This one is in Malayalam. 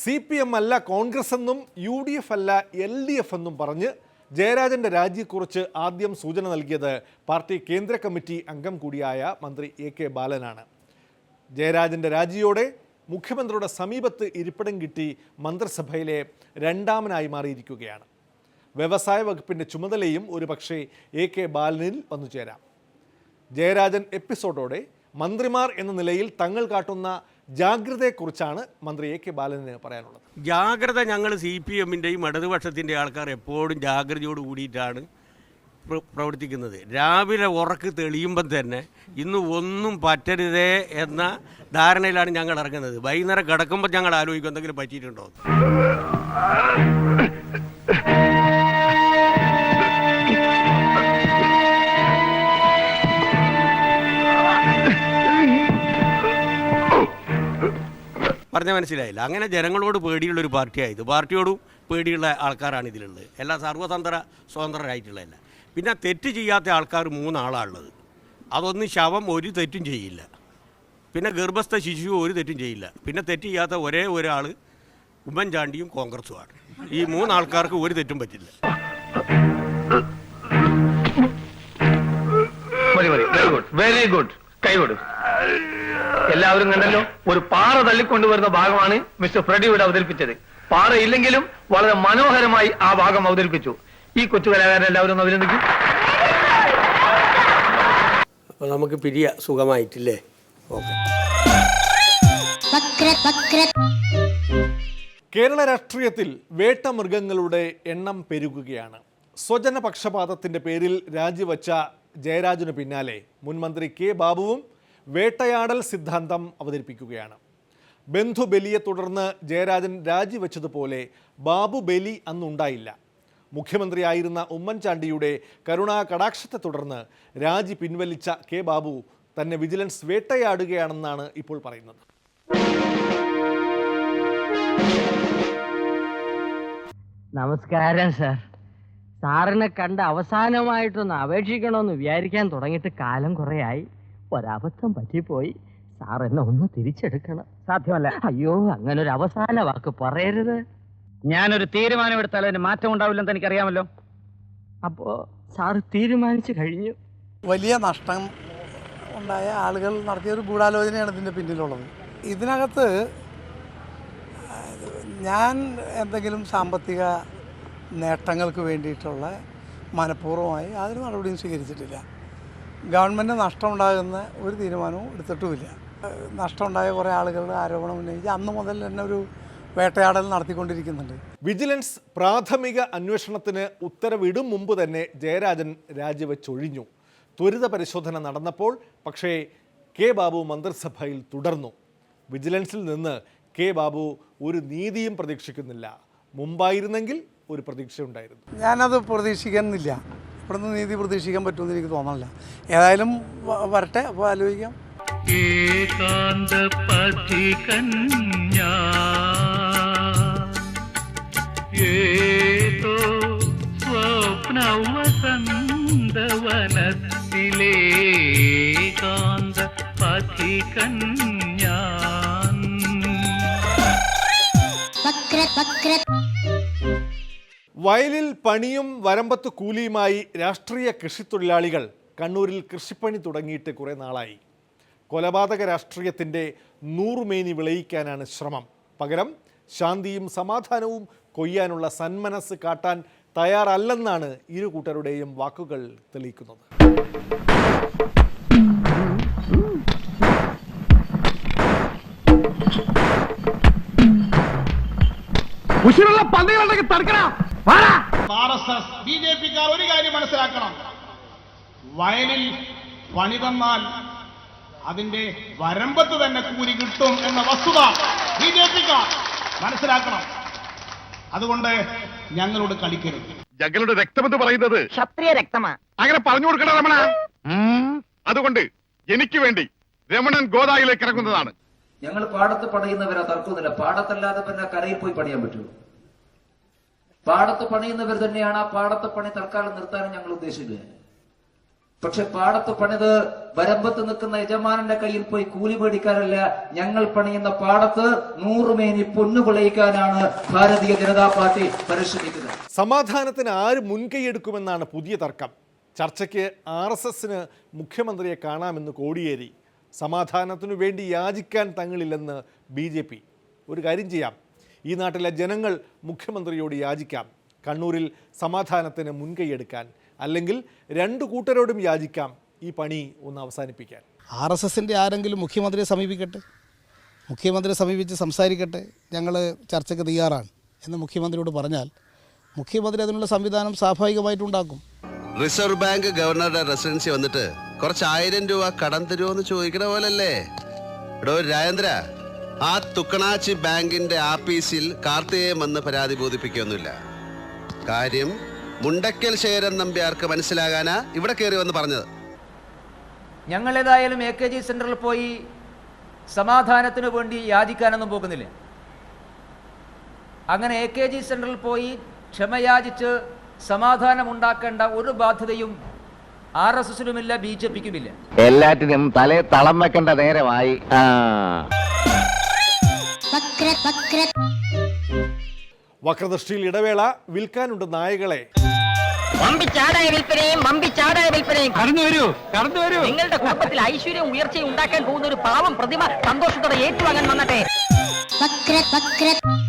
സി പി എം അല്ല കോൺഗ്രസ് എന്നും യു ഡി എഫ് അല്ല എൽ ഡി എഫ് എന്നും പറഞ്ഞ് ജയരാജന്റെ രാജിയെക്കുറിച്ച് ആദ്യം സൂചന നൽകിയത് പാർട്ടി കേന്ദ്ര കമ്മിറ്റി അംഗം കൂടിയായ മന്ത്രി എ കെ ബാലനാണ്. ജയരാജന്റെ രാജിയോടെ മുഖ്യമന്ത്രിയുടെ സമീപത്ത് ഇരിപ്പിടം കിട്ടി മന്ത്രിസഭയിലെ രണ്ടാമനായി മാറിയിരിക്കുകയാണ്. വ്യവസായ വകുപ്പിന്റെ ചുമതലയും ഒരുപക്ഷെ എ കെ ബാലനിൽ വന്നു ചേരാം. ജയരാജൻ എപ്പിസോഡോടെ മന്ത്രിമാർ എന്ന നിലയിൽ തങ്ങൾ കാട്ടുന്ന ജാഗ്രതയെക്കുറിച്ചാണ് മന്ത്രി എ കെ ബാലന് പറയാനുള്ളത്. ജാഗ്രത ഞങ്ങൾ സി പി എമ്മിന്റെയും ഇടതുപക്ഷത്തിന്റെ ആൾക്കാർ എപ്പോഴും ജാഗ്രതയോട് കൂടിയിട്ടാണ് പ്രവർത്തിക്കുന്നത്. രാവിലെ ഉറക്ക് തെളിയുമ്പം തന്നെ ഇന്ന് ഒന്നും പറ്റരുതേ എന്ന ധാരണയിലാണ് ഞങ്ങൾ ഇറങ്ങുന്നത്. വൈകുന്നേരം കിടക്കുമ്പോൾ ഞങ്ങൾ ആലോചിക്കും എന്തെങ്കിലും പറ്റിയിട്ടുണ്ടോ എന്ന്. പറഞ്ഞ മനസ്സിലായില്ല. അങ്ങനെ ജനങ്ങളോട് പേടിയുള്ള ഒരു പാർട്ടിയായത് പാർട്ടിയോടും പേടിയുള്ള ആൾക്കാരാണ് ഇതിലുള്ളത്. എല്ലാ സർവതന്ത്ര സ്വതന്ത്രരായിട്ടുള്ളതല്ല. പിന്നെ തെറ്റ് ചെയ്യാത്ത ആൾക്കാർ മൂന്നാളാണുള്ളത്. അതൊന്ന് ശവം ഒരു തെറ്റും ചെയ്യില്ല. പിന്നെ ഗർഭസ്ഥ ശിശു ഒരു തെറ്റും ചെയ്യില്ല. പിന്നെ തെറ്റ് ചെയ്യാത്ത ഒരേ ഒരാൾ ഉമ്മൻചാണ്ടിയും കോൺഗ്രസുമാണ്. ഈ മൂന്നാൾക്കാർക്ക് ഒരു തെറ്റും പറ്റില്ല. വെരി ഗുഡ് വെരി ഗുഡ് കൈകൊടു എല്ലാവരും കണ്ടല്ലോ? ഒരു പാറ തള്ളിക്കൊണ്ടുവരുന്ന ഭാഗമാണ് മിസ്റ്റർ ഫ്രെഡി ഇവിടെ അവതരിപ്പിച്ചത്. പാറ ഇല്ലെങ്കിലും വളരെ മനോഹരമായി ആ ഭാഗം അവതരിപ്പിച്ചു. ഈ കൊച്ചു കലാകാരൻ എല്ലാവരും ഒന്ന് അഭിനന്ദിക്കും. അപ്പൊ നമുക്ക് പിരിയ സുഖമായിട്ടില്ലേ? ഓക്കെ. വക്ര വക്ര കേരള രാഷ്ട്രീയത്തിൽ വേട്ടമൃഗങ്ങളുടെ എണ്ണം പെരുകുകയാണ്. സ്വജന പക്ഷപാതത്തിന്റെ പേരിൽ രാജിവച്ച ജയരാജനു പിന്നാലെ മുൻമന്ത്രി കെ ബാബുവും വേട്ടയാടൽ സിദ്ധാന്തം അവതരിപ്പിക്കുകയാണ്. ബന്ധുബലിയെ തുടർന്ന് ജയരാജൻ രാജിവെച്ചതുപോലെ ബാബു ബലി അന്നുണ്ടായില്ല. മുഖ്യമന്ത്രിയായിരുന്ന ഉമ്മൻചാണ്ടിയുടെ കരുണാ കടാക്ഷത്തെ തുടർന്ന് രാജി പിൻവലിച്ച കെ ബാബു തന്നെ വിജിലൻസ് വേട്ടയാടുകയാണെന്നാണ് ഇപ്പോൾ പറയുന്നത്. നമസ്കാരം സാർ. സാറിനെ കണ്ട് അവസാനമായിട്ടൊന്ന് അപേക്ഷിക്കണമെന്ന് വിചാരിക്കാൻ തുടങ്ങിയിട്ട് കാലം കുറേയായി. ഒരബദ്ധം പറ്റിപ്പോയി. സാർ എന്നെ ഒന്ന് തിരിച്ചെടുക്കണം. സാധ്യമല്ല. അയ്യോ അങ്ങനെ ഒരു അവസാന വാക്ക് പറയരുത്. ഞാനൊരു തീരുമാനം എടുത്താൽ അതിന് മാറ്റം ഉണ്ടാവില്ലെന്ന് എനിക്കറിയാമല്ലോ അപ്പോ സാർ തീരുമാനിച്ചു കഴിഞ്ഞു. വലിയ നഷ്ടം ഉണ്ടായ ആളുകൾ നടത്തിയ ഒരു ഗൂഢാലോചനയാണ് ഇതിന്റെ പിന്നിലുള്ളത്. ഇതിനകത്ത് ഞാൻ എന്തെങ്കിലും സാമ്പത്തിക നേട്ടങ്ങൾക്ക് വേണ്ടിയിട്ടുള്ള മനഃപൂർവമായി യാതൊരു നടപടിയും സ്വീകരിച്ചിട്ടില്ല. ഗവൺമെന്റ് നഷ്ടമുണ്ടാകുന്ന ഒരു തീരുമാനവും എടുത്തിട്ടുമില്ല. നഷ്ടമുണ്ടായ കുറേ ആളുകളുടെ ആരോപണം ഉന്നയിച്ച് അന്ന് മുതൽ തന്നെ ഒരു വേട്ടയാടൽ നടത്തിക്കൊണ്ടിരിക്കുന്നുണ്ട്. വിജിലൻസ് പ്രാഥമിക അന്വേഷണത്തിന് ഉത്തരവിടും മുമ്പ് തന്നെ ജയരാജൻ രാജിവെച്ചൊഴിഞ്ഞു. ത്വരിത പരിശോധന നടന്നപ്പോൾ പക്ഷേ കെ ബാബു മന്ത്രിസഭയിൽ തുടർന്നു. വിജിലൻസിൽ നിന്ന് കെ ബാബു ഒരു നീതിയും പ്രതീക്ഷിക്കുന്നില്ല. മുമ്പായിരുന്നെങ്കിൽ ഒരു പ്രതീക്ഷയുണ്ടായിരുന്നു. ഞാനത് പ്രതീക്ഷിക്കുന്നില്ല. ഇവിടുന്ന് നീതി പ്രതീക്ഷിക്കാൻ പറ്റുമെന്ന് എനിക്ക് തോന്നണില്ല. ഏതായാലും വരട്ടെ അപ്പോൾ ആലോചിക്കാം. ഏകാന്ത ഏതോ പഥികന്യാൻ വക്ര വക്ര വയലിൽ പണിയും വരമ്പത്ത് കൂലിയുമായി രാഷ്ട്രീയ കൃഷിത്തൊഴിലാളികൾ കണ്ണൂരിൽ കൃഷിപ്പണി തുടങ്ങിയിട്ട് കുറേ നാളായി. കൊലപാതക രാഷ്ട്രീയത്തിന്റെ നൂറുമേനി വിളയിക്കാനാണ് ശ്രമം. പകരം ശാന്തിയും സമാധാനവും കൊയ്യാനുള്ള സന്മനസ് കാട്ടാൻ തയ്യാറല്ലെന്നാണ് ഇരു കൂട്ടരുടെയും വാക്കുകൾ തെളിയിക്കുന്നത്. ഉശിരുള്ള പന്നികളുണ്ടെങ്കിൽ തടുക്കണ ബി ജെ പിക്കാർ ഒരു കാര്യം മനസ്സിലാക്കണം. വയലിൽ പണി തന്നാൽ അതിന്റെ വരമ്പത്ത് തന്നെ കൂലി കിട്ടും എന്ന വസ്തുത ബി ജെ പിക്കാർ മനസ്സിലാക്കണം. അതുകൊണ്ട് ഞങ്ങളോട് കളിക്കരുത്. ഞങ്ങളുടെ രക്തമെന്ന് പറയുന്നത് ക്ഷത്രിയ രക്തമാ. അങ്ങനെ പറഞ്ഞു കൊടുക്കണ രമണ? അതുകൊണ്ട് എനിക്ക് വേണ്ടി രമണൻ ഗോദായിലേക്ക് ഇറങ്ങുന്നതാണ്. ഞങ്ങൾ പാടത്ത് പണിയുന്നവരാ തർക്കമൊന്നുമില്ല. പാടത്തല്ലാതെ പിന്നെ കരയിൽ പോയി പണിയാൻ പറ്റുമോ? പാടത്ത് പണിയുന്നവർ തന്നെയാണ് ആ പാടത്ത് പണി തൽക്കാലം നിർത്താനും ഞങ്ങൾ ഉദ്ദേശിക്കുകയാണ് പക്ഷെ പാടത്ത് പണിത് വരമ്പത്ത് നിൽക്കുന്ന യജമാനന്റെ കയ്യിൽ പോയി കൂലി മേടിക്കാനല്ല ഞങ്ങൾ പണിയുന്ന പാടത്ത് നൂറുമേനി പൊന്നു കൊളയിക്കാനാണ് ഭാരതീയ ജനതാ പാർട്ടി പരിശ്രമിക്കുന്നത്. സമാധാനത്തിന് ആര് മുൻകൈയെടുക്കുമെന്നാണ് പുതിയ തർക്കം. ചർച്ചയ്ക്ക് ആർ എസ് എസിന് മുഖ്യമന്ത്രിയെ കാണാമെന്ന് കോടിയേരി. സമാധാനത്തിനു വേണ്ടി യാചിക്കാൻ തങ്ങളില്ലെന്ന് ബി ഒരു കാര്യം ചെയ്യാം. ഈ നാട്ടിലെ ജനങ്ങൾ മുഖ്യമന്ത്രിയോട് യാചിക്കാം. കണ്ണൂരിൽ സമാധാനത്തിന് മുൻകൈയെടുക്കാൻ അല്ലെങ്കിൽ രണ്ടു കൂട്ടരോടും യാചിക്കാം ഈ പണി ഒന്ന് അവസാനിപ്പിക്കാൻ. ആർ എസ് എസിന്റെ ആരെങ്കിലും മുഖ്യമന്ത്രിയെ സമീപിക്കട്ടെ? മുഖ്യമന്ത്രിയെ സമീപിച്ച് സംസാരിക്കട്ടെ? ഞങ്ങൾ ചർച്ചയ്ക്ക് തയ്യാറാണ് എന്ന് മുഖ്യമന്ത്രിയോട് പറഞ്ഞാൽ മുഖ്യമന്ത്രി അതിനുള്ള സംവിധാനം സ്വാഭാവികമായിട്ടുണ്ടാക്കും. റിസർവ് ബാങ്ക് ഗവർണറുടെ റെസിഡൻസി വന്നിട്ട് കുറച്ച് ആയിരം രൂപ കടം തരുമോ എന്ന് ചോദിക്കണ പോലല്ലേ? എടോ രാജേന്ദ്ര ആ തുക്കണാച്ചി ബാങ്കിന്റെ ആപ്പീസിൽ കാർത്തികേയം വന്ന് പരാതി ബോധിപ്പിക്കുകയൊന്നുമില്ല. കാര്യം മുണ്ടക്കൽ ശേരൻ നമ്പ്യാർക്ക് മനസ്സിലാകാനാ ഇവിടെ കയറി വന്ന് പറഞ്ഞത്. ഞങ്ങൾ ഏതായാലും എ കെ ജി സെന്ററിൽ പോയി സമാധാനത്തിനു വേണ്ടി യാചിക്കാനൊന്നും പോകുന്നില്ല. അങ്ങനെ എ കെ ജി സെന്ററിൽ പോയി ക്ഷമയാചിച്ച് സമാധാനമുണ്ടാക്കേണ്ട ഒരു ബാധ്യതയും ആർ എസ് എസിനുമില്ല ബി ജെ പിക്കുമില്ല. എല്ലാറ്റിനും തലേ തളം വെക്കേണ്ട നേരമായി. വക്രദൃഷ്ടിയിൽ ഇടവേള വിൽക്കാനുണ്ട് നായകളെ. മമ്പിച്ചാടായ വിൽപ്പനയും മമ്പിച്ചാടായ വിൽപ്പനയും. കടന്നു വരൂ കടന്നു വരൂ. നിങ്ങളുടെ കുടുംബത്തിൽ ഐശ്വര്യം ഉയർച്ചയും ഉണ്ടാക്കാൻ പോകുന്ന ഒരു പാവം പ്രതിമ സന്തോഷത്തോടെ ഏറ്റുവാങ്ങാൻ വന്നട്ടെ. വക്ര വക്ര